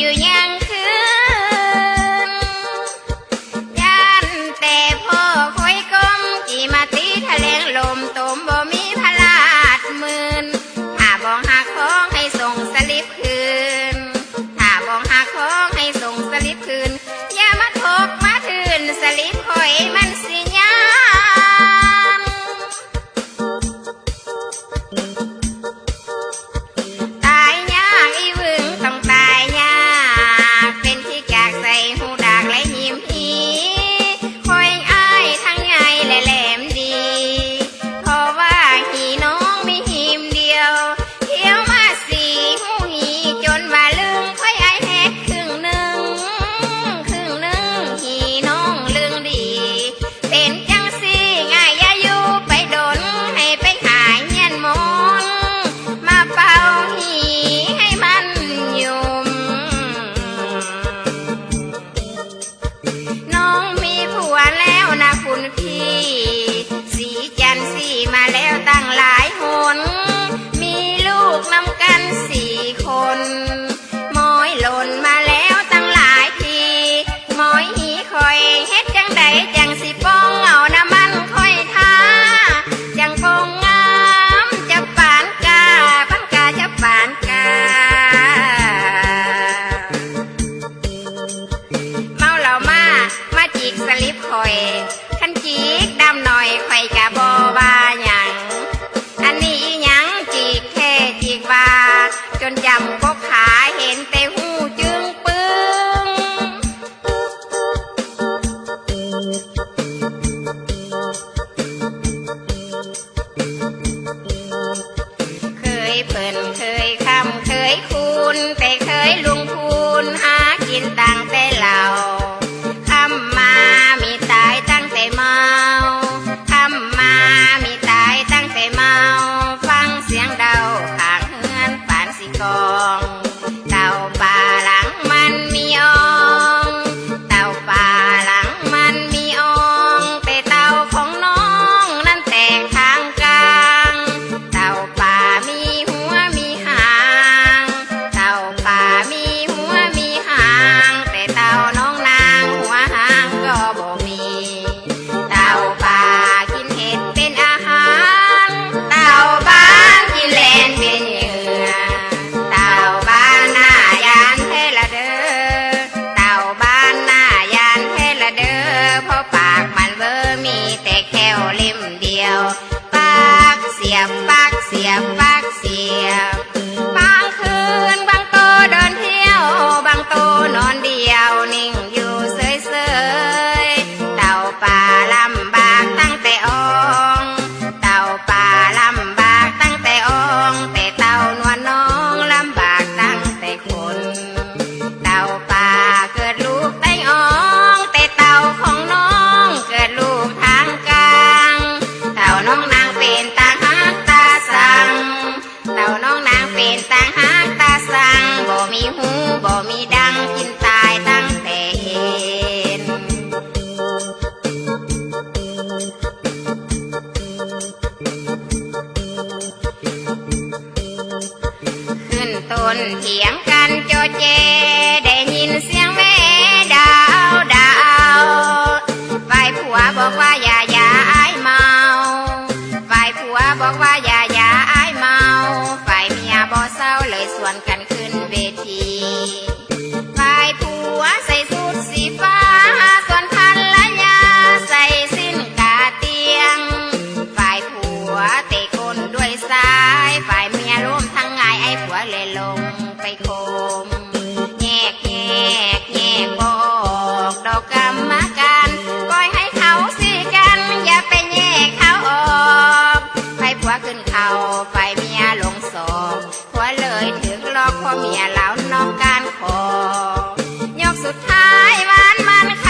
อยังคืนย่นแต่พอคอยก้มจีมาตีทะเลงลมตมบมีพลาดมืนถ้าบอกหัของให้ส่งสลิปคืน ถ้าบอกหัของให้ส่งสลิปคืน อย่ามาทกมาทืนสลิปคอยมัน para ella. ยเปิ่นเคยคำเคยคุณแต่เคยลุงคูณหากินตังแต่เหล่า แต่แค่วเล่มเดียว ปากเสียบปากเสียบปากเสียบบางคืนบางโตเดินเที่ยว บางโตนอนเดียวนิ่งอยู่ ถียงกันโจเจ ได้ยินเสียงแม่ดาวดาวฝ่ายผัวบอกว่าอย่าอย่าไอาเมาฝ่ายผัวบอกว่าอย่าอย่าไอาเมาฝ่ายเมียบ่เศร้าเลยส่วนกันขึ้นเวทีฝ่ายผัวใส่สูทสีฟ้า แยกแยกแยกบอกดอกกรรมการปล่ให้เขาสิกัน อย่าไปแยกเขาออกไปผัวขึ้นเขาไปเมียลงศอกผัวเลยถึงลอกพ่อเมียแล้วนองการขอยกสุดท้ายหวานมันค่ะ